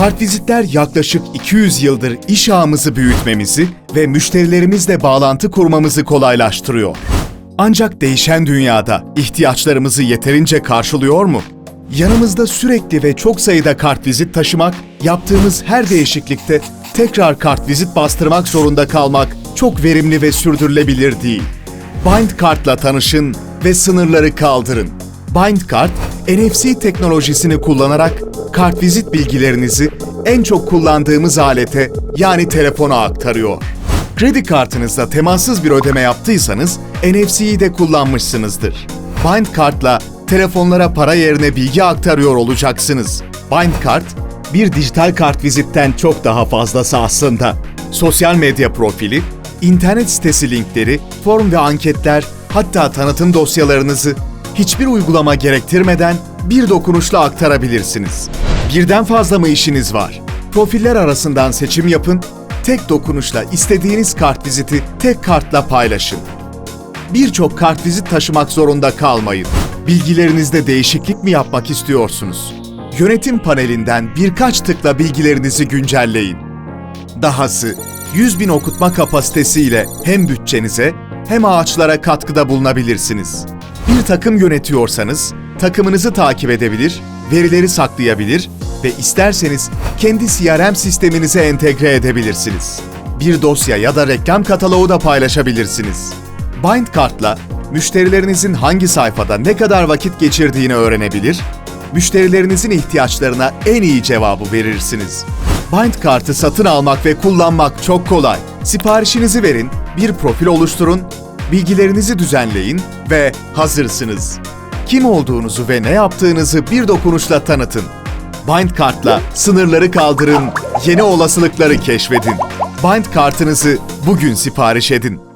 Kartvizitler yaklaşık 200 yıldır iş ağımızı büyütmemizi ve müşterilerimizle bağlantı kurmamızı kolaylaştırıyor. Ancak değişen dünyada ihtiyaçlarımızı yeterince karşılıyor mu? Yanımızda sürekli ve çok sayıda kartvizit taşımak, yaptığımız her değişiklikte tekrar kartvizit bastırmak zorunda kalmak çok verimli ve sürdürülebilir değil. BindCard'la tanışın ve sınırları kaldırın. BindCard, NFC teknolojisini kullanarak kartvizit bilgilerinizi en çok kullandığımız alete yani telefona aktarıyor. Kredi kartınızla temassız bir ödeme yaptıysanız NFC'yi de kullanmışsınızdır. BindCard'la telefonlara para yerine bilgi aktarıyor olacaksınız. BindCard, bir dijital kartvizitten çok daha fazlası aslında. Sosyal medya profili, internet sitesi linkleri, form ve anketler, hatta tanıtım dosyalarınızı hiçbir uygulama gerektirmeden bir dokunuşla aktarabilirsiniz. Birden fazla mı işiniz var? Profiller arasından seçim yapın, tek dokunuşla istediğiniz kartviziti tek kartla paylaşın. Birçok kartvizit taşımak zorunda kalmayın. Bilgilerinizde değişiklik mi yapmak istiyorsunuz? Yönetim panelinden birkaç tıkla bilgilerinizi güncelleyin. Dahası 100 bin okutma kapasitesiyle hem bütçenize hem ağaçlara katkıda bulunabilirsiniz. Bir takım yönetiyorsanız takımınızı takip edebilir, verileri saklayabilir ve isterseniz kendi CRM sisteminize entegre edebilirsiniz. Bir dosya ya da reklam kataloğu da paylaşabilirsiniz. BindCard'la müşterilerinizin hangi sayfada ne kadar vakit geçirdiğini öğrenebilir, müşterilerinizin ihtiyaçlarına en iyi cevabı verirsiniz. BindCard'ı satın almak ve kullanmak çok kolay. Siparişinizi verin, bir profil oluşturun, bilgilerinizi düzenleyin ve hazırsınız. Kim olduğunuzu ve ne yaptığınızı bir dokunuşla tanıtın. BindCard'la sınırları kaldırın, yeni olasılıkları keşfedin. Bind kartınızı bugün sipariş edin.